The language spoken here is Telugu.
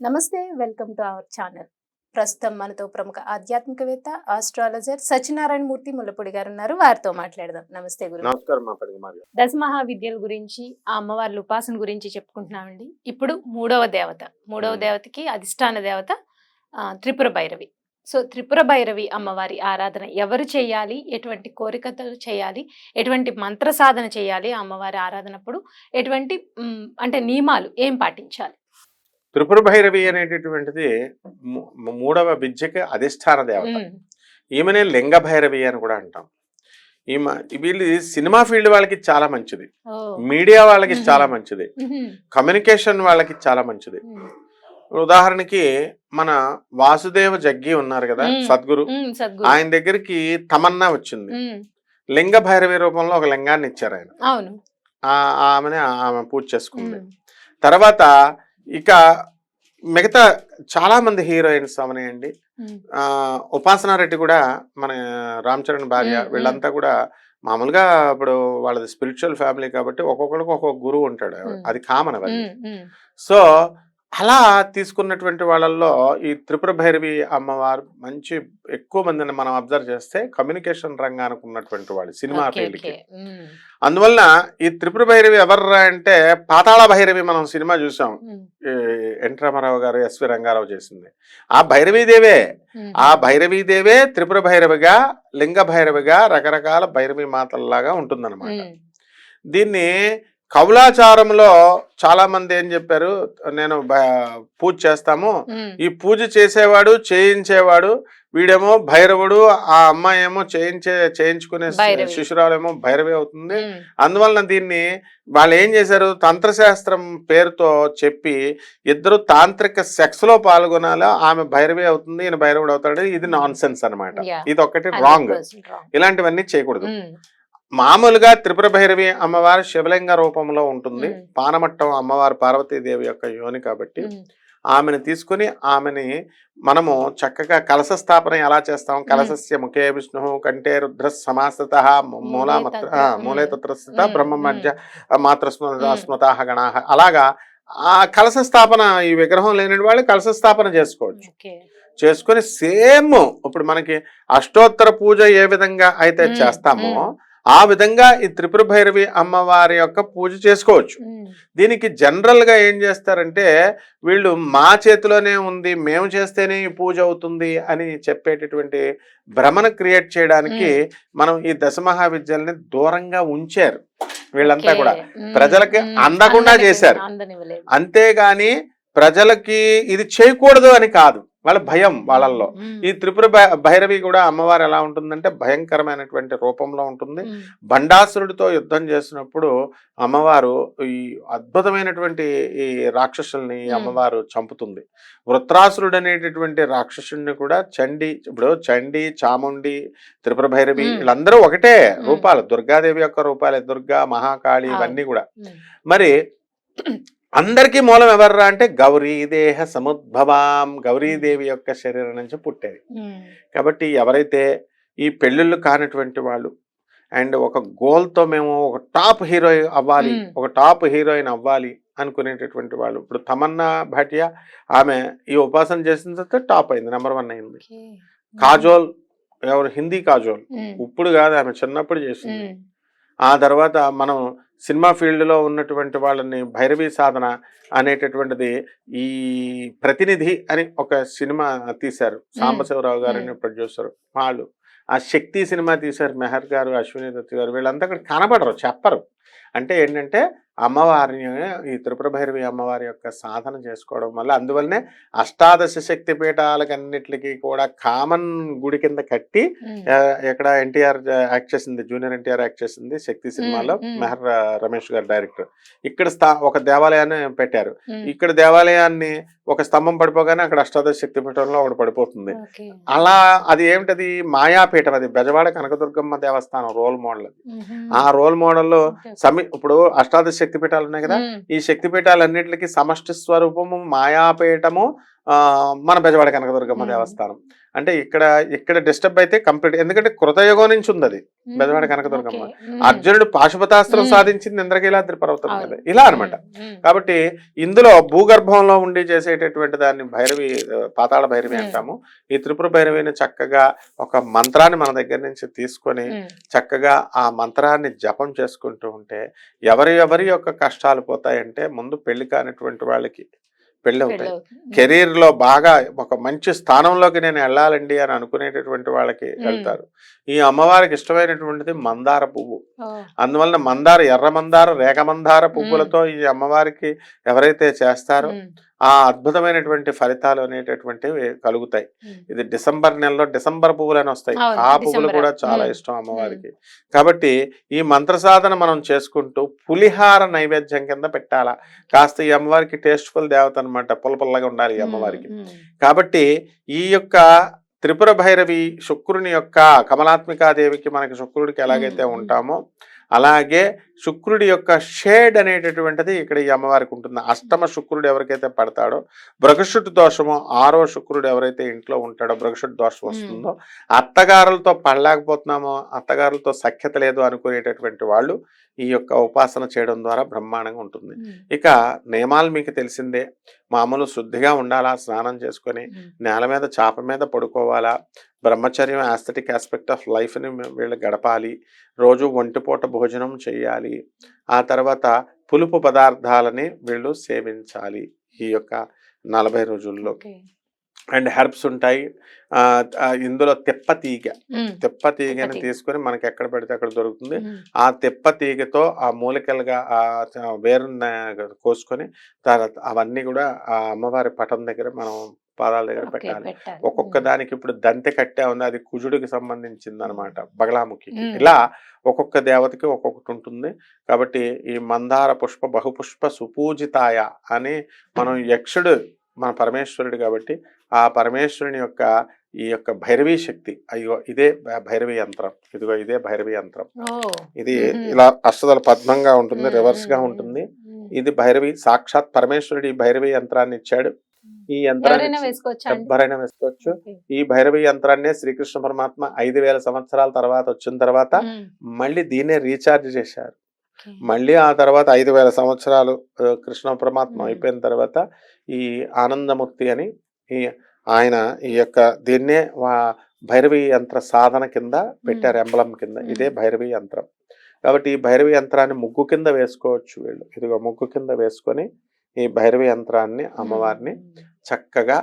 నమస్తే వెల్కమ్ టు అవర్ ఛానల్. ప్రస్తుతం మనతో ప్రముఖ ఆధ్యాత్మికవేత్త ఆస్ట్రాలజర్ సత్యనారాయణ మూర్తి ముల్లపూడి గారు ఉన్నారు వారితో మాట్లాడదాం. నమస్తే గురు. నమస్కారం దశ మహావిద్యల గురించి ఆ అమ్మవార్ల ఉపాసన గురించి చెప్పుకుంటున్నామండి. ఇప్పుడు మూడవ దేవత. మూడవ. దేవతకి అధిష్టాన దేవత త్రిపుర భైరవి. సో త్రిపుర భైరవి అమ్మవారి ఆరాధన ఎవరు చేయాలి? ఎటువంటి కోరికలు చేయాలి? ఎటువంటి మంత్ర సాధన చేయాలి? ఆ అమ్మవారి ఆరాధనప్పుడు ఎటువంటి అంటే నియమాలు ఏం పాటించాలి? త్రిపుర భైరవి అనేటటువంటిది మూడవ విద్యకి అధిష్టాన దేవత. ఈమెనే లింగ భైరవి అని కూడా అంటాం. ఈమె వీళ్ళు సినిమా ఫీల్డ్ వాళ్ళకి చాలా మంచిది. మీడియా వాళ్ళకి. చాలా మంచిది. కమ్యూనికేషన్ వాళ్ళకి చాలా మంచిది. ఉదాహరణకి మన వాసుదేవ జగ్గి ఉన్నారు కదా. సద్గురు. ఆయన దగ్గరికి తమన్నా వచ్చింది. లింగ భైరవి రూపంలో ఒక లింగాన్ని ఇచ్చారు ఆయన. ఆమెనే ఆమె పూజ చేసుకుంది. తర్వాత ఇక మిగతా చాలా మంది హీరోయిన్స్ అవనాయండి. ఉపాసన రెడ్డి కూడా మన రామ్ చరణ్ భార్య. వీళ్ళంతా కూడా మామూలుగా ఇప్పుడు వాళ్ళది స్పిరిచువల్ ఫ్యామిలీ కాబట్టి ఒక్కొక్కరికి ఒక్కొక్క గురువు ఉంటాడు. అది కామన్ అవన్నీ. సో అలా తీసుకున్నటువంటి వాళ్ళల్లో ఈ త్రిపుర భైరవి అమ్మవారు మంచి ఎక్కువ మందిని మనం అబ్జర్వ్ చేస్తే కమ్యూనికేషన్ రంగానికి ఉన్నటువంటి వాళ్ళు సినిమా ఫీల్డ్కి. అందువలన ఈ త్రిపుర భైరవి ఎవర్రా అంటే పాతాళ భైరవి మనం సినిమా చూసాం. ఎన్ రామారావు గారు ఎస్వి రంగారావు చేసింది. ఆ భైరవీదేవే ఆ భైరవీదేవే త్రిపుర భైరవిగా లింగ భైరవిగా రకరకాల భైరవి మాతల్లాగా ఉంటుందన్నమాట. దీన్ని కౌలాచారంలో చాలా మంది ఏం చెప్పారు? నేను పూజ చేస్తాము. ఈ పూజ చేసేవాడు చేయించేవాడు వీడేమో భైరవుడు ఆ అమ్మాయి ఏమో చేయించే చేయించుకునే. శిశురాలేమో భైరవి అవుతుంది. అందువలన దీన్ని వాళ్ళు ఏం చేశారు? తంత్రశాస్త్రం పేరుతో చెప్పి ఇద్దరు తాంత్రిక సెక్స్లో పాల్గొనాలా? ఆమె భైరవి అవుతుంది ఈయన భైరవుడు అవుతాడు. ఇది నాన్ సెన్స్ అనమాట. ఇది ఒకటి రాంగ్. 100% wrong. ఇలాంటివన్నీ చేయకూడదు. మామూలుగా త్రిపుర భైరవి అమ్మవారు శివలింగ రూపంలో ఉంటుంది. పానమట్టం అమ్మవారు పార్వతీదేవి యొక్క యోని కాబట్టి ఆమెను తీసుకుని ఆమెని మనము చక్కగా కలశ స్థాపన ఎలా చేస్తాం కలశస్య ముఖే విష్ణు కంటే రుద్ర సమాస్తత మూల. మూలే తత్ర స్థిత మ్, బ్రహ్మ. మధ్య మాతృస్మ మ్. స్మృతా గణాహ అలాగా ఆ కలశ స్థాపన ఈ విగ్రహం లేని వాళ్ళు కలశ స్థాపన చేసుకోవచ్చు. చేసుకొని సేమ్ ఇప్పుడు మనకి అష్టోత్తర పూజ ఏ విధంగా అయితే చేస్తామో. ఆ విధంగా ఈ త్రిపుర భైరవి అమ్మవారి యొక్క పూజ చేసుకోవచ్చు. దీనికి జనరల్గా ఏం చేస్తారంటే వీళ్ళు మా చేతిలోనే ఉంది మేము చేస్తేనే ఈ పూజ అవుతుంది అని చెప్పేటటువంటి భ్రమను క్రియేట్ చేయడానికి మనం ఈ దశ మహావిద్యల్ని దూరంగా ఉంచారు. వీళ్ళంతా. కూడా. ప్రజలకి అందకుండా చేశారు. అంతేగాని ప్రజలకి ఇది చేయకూడదు అని కాదు. వాళ్ళ భయం వాళ్ళల్లో ఈ త్రిపుర భైరవి కూడా అమ్మవారు ఎలా ఉంటుందంటే భయంకరమైనటువంటి రూపంలో ఉంటుంది బండాసురుడితో యుద్ధం చేసినప్పుడు అమ్మవారు ఈ అద్భుతమైనటువంటి ఈ రాక్షసుల్ని. అమ్మవారు చంపుతుంది వృత్రాసురుడు అనేటటువంటి రాక్షసుడిని కూడా చండి ఇప్పుడు చండి చాముండి త్రిపుర భైరవి. వీళ్ళందరూ ఒకటే. రూపాలు దుర్గాదేవి యొక్క రూపాలే దుర్గా మహాకాళి. ఇవన్నీ కూడా మరి అందరికీ మూలం ఎవర్రా అంటే గౌరీదేహ సముద్భవాం గౌరీదేవి యొక్క శరీరం నుంచి పుట్టేది. కాబట్టి ఎవరైతే ఈ పెళ్ళిళ్ళు కానటువంటి వాళ్ళు అండ్ ఒక గోల్తో మేము ఒక టాప్ హీరో అవ్వాలి. ఒక టాప్ హీరోయిన్ అవ్వాలి అనుకునేటటువంటి వాళ్ళు. ఇప్పుడు తమన్నా భాటియా ఆమె ఈ ఉపాసన చేసిన తర్వాత టాప్ అయింది నెంబర్ వన్ అయింది. కాజోల్ ఎవరు? హిందీ కాజోల్. ఇప్పుడు కాదు ఆమె చిన్నప్పుడు చేసింది. ఆ తర్వాత మనం సినిమా ఫీల్డ్లో ఉన్నటువంటి వాళ్ళని భైరవీ సాధన అనేటటువంటిది ఈ ప్రతినిధి అని ఒక సినిమా తీశారు. సాంబశివరావు గారు అని ప్రొడ్యూసర్. వాళ్ళు ఆ శక్తి సినిమా తీశారు. మెహర్ గారు అశ్విని దత్ గారు వీళ్ళంతా అక్కడ కనబడరు చెప్పరు. అంటే ఏంటంటే అమ్మవారిని ఈ త్రిపుర భైరవి అమ్మవారి యొక్క సాధన చేసుకోవడం వల్ల అందువల్లనే అష్టాదశ శక్తి పీఠాలకన్నిటికీ కూడా కామన్ గుడి కింద కట్టి ఇక్కడ ఎన్టీఆర్ యాక్ట్ చేసింది జూనియర్ ఎన్టీఆర్ యాక్ట్ చేసింది శక్తి సినిమాలో. మెహర్ రమేష్ గారు డైరెక్టర్ ఇక్కడ స్థా ఒక దేవాలయాన్ని పెట్టారు ఇక్కడ దేవాలయాన్ని ఒక స్తంభం పడిపోగానే అక్కడ అష్టాదశ శక్తి పీఠంలో ఒకటి పడిపోతుంది. అలా అది ఏమిటది మాయాపీఠం అది బెజవాడ కనకదుర్గమ్మ దేవస్థానం రోల్ మోడల్ అది. ఆ రోల్ మోడల్లో. సమీ ఇప్పుడు అష్టాదశ శక్తి పీఠాలు ఉన్నాయి కదా ఈ శక్తి పీఠాలన్నిటికీ సమష్టి స్వరూపము మాయాపీఠము మన బెజవాడ కనకదుర్గమ్మ మ్మ్. దేవస్థానం అంటే ఇక్కడ ఇక్కడ డిస్టర్బ్ అయితే కంప్లీట్ ఎందుకంటే కృతయుగం నుంచి ఉంది అది బెజవాడ కనకదుర్గమ్మ. అర్జునుడు పాశుపతాస్త్రం. సాధించింది ఇంద్రకీలాద్రి పర్వతం. మీద ఇలా అన్నమాట మ్మ్. కాబట్టి ఇందులో భూగర్భంలో ఉండి చేసేటటువంటి దాన్ని భైరవి పాతాళ భైరవి. అంటాము ఈ త్రిపుర భైరవిని చక్కగా ఒక మంత్రాన్ని మన దగ్గర నుంచి తీసుకొని. చక్కగా ఆ మంత్రాన్ని జపం చేసుకుంటూ ఉంటే ఎవరి ఎవరి యొక్క కష్టాలు పోతాయంటే ముందు పెళ్ళి కానిటువంటి వాళ్ళకి పెళ్ళి అవుతాయి పెళ్ళవుతుంది. కెరీర్లో బాగా ఒక మంచి స్థానంలోకి నేను వెళ్ళాలండి అని అనుకునేటటువంటి వాళ్ళకి. వెళ్తారు ఈ అమ్మవారికి ఇష్టమైనటువంటిది మందార పువ్వు. అందువలన మందార ఎర్ర మందార రేఖ మందార పువ్వులతో ఈ అమ్మవారికి ఎవరైతే చేస్తారో. ఆ అద్భుతమైనటువంటి ఫలితాలు అనేటటువంటివి కలుగుతాయి. ఇది డిసెంబర్ నెలలో డిసెంబర్ పువ్వులు అని వస్తాయి ఆ పువ్వులు. కూడా చాలా. ఇష్టం అమ్మవారికి కాబట్టి ఈ మంత్ర సాధన మనం చేసుకుంటూ పులిహార నైవేద్యం కింద పెట్టాలా కాస్త ఈ అమ్మవారికి టేస్ట్ఫుల్ దేవత అనమాట పుల్ల పుల్లగా ఉండాలి ఈ అమ్మవారికి మ్మ్. కాబట్టి ఈ యొక్క త్రిపుర భైరవి శుక్రుని యొక్క కమలాత్మికాదేవికి మనకి శుక్రుడికి ఎలాగైతే. ఉంటామో అలాగే శుక్రుడి యొక్క షేడ్ అనేటటువంటిది ఇక్కడ ఈ అమ్మవారికి ఉంటుంది అష్టమ శుక్రుడు ఎవరికైతే పడతాడో బృగషుడు దోషమో ఆరో శుక్రుడు ఎవరైతే ఇంట్లో ఉంటాడో బృగషుడు దోషం వస్తుందో అత్తగారులతో పడలేకపోతున్నామో అత్తగారులతో సఖ్యత లేదు అనుకునేటటువంటి వాళ్ళు ఈ యొక్క ఉపాసన చేయడం ద్వారా బ్రహ్మాండంగా ఉంటుంది. ఇక నియమాలు మీకు తెలిసిందే మామూలు శుద్ధిగా ఉండాలా స్నానం చేసుకొని. నేల మీద చాప మీద పడుకోవాలా బ్రహ్మచర్యం ఆస్థెటిక్ ఆస్పెక్ట్ ఆఫ్ లైఫ్ని వీళ్ళు గడపాలి రోజు ఒంటిపూట భోజనం చేయాలి ఆ తర్వాత పులుపు పదార్థాలని వీళ్ళు సేవించాలి ఈ యొక్క నలభై రోజుల్లో. అండ్ హెర్బ్స్ ఉంటాయి ఇందులో తెప్ప తీగ. తెప్ప తీగని. తీసుకొని మనకి ఎక్కడ పడితే అక్కడ దొరుకుతుంది. ఆ తెప్ప తీగతో ఆ మూలికలుగా ఆ చ- వేరున్న కోసుకొని తర్వాత అవన్నీ కూడా ఆ అమ్మవారి పటం దగ్గర మనం పాదాల దగ్గర పెట్టాలి. ఒక్కొక్క దానికి ఇప్పుడు దంతె కట్టే ఉంది అది కుజుడికి సంబంధించింది అనమాట బగలాముఖి. ఇలా ఒక్కొక్క దేవతకి ఒక్కొక్కటి ఉంటుంది కాబట్టి ఈ మందార పుష్ప బహుపుష్ప సుపూజితాయ అని మనం యక్షుడు మన పరమేశ్వరుడు కాబట్టి ఆ పరమేశ్వరుని యొక్క ఈ యొక్క భైరవీ శక్తి అయ్యో ఇదే భైరవి యంత్రం ఇదిగో ఇదే భైరవి యంత్రం. ఇది. ఇలా అష్టదల పద్మంగా ఉంటుంది. రివర్స్గా. ఉంటుంది. ఇది భైరవి సాక్షాత్ పరమేశ్వరుడు ఈ భైరవి యంత్రాన్ని ఇచ్చాడు ఈ యంత్రాన్ని ఎవరైనా వేసుకోవచ్చా. ఈ భైరవి యంత్రాన్నే శ్రీకృష్ణ పరమాత్మ ఐదు వేల సంవత్సరాల తర్వాత వచ్చిన తర్వాత. మళ్ళీ దీన్నే రీఛార్జ్ చేశారు. మళ్ళీ ఆ తర్వాత ఐదు వేల సంవత్సరాలు కృష్ణ పరమాత్మ. అయిపోయిన తర్వాత ఈ ఆనందమూర్తి అని ఈ ఆయన ఈ యొక్క దీన్నే భైరవి యంత్ర సాధన కింద పెట్టారు ఎంబలం కింద ఇదే. భైరవి యంత్రం కాబట్టి ఈ భైరవి యంత్రాన్ని ముగ్గు కింద వేసుకోవచ్చు వీళ్ళు ఇదిగో ముగ్గు కింద వేసుకొని ఈ భైరవి యంత్రాన్ని అమ్మవారిని మ్మ్. చక్కగా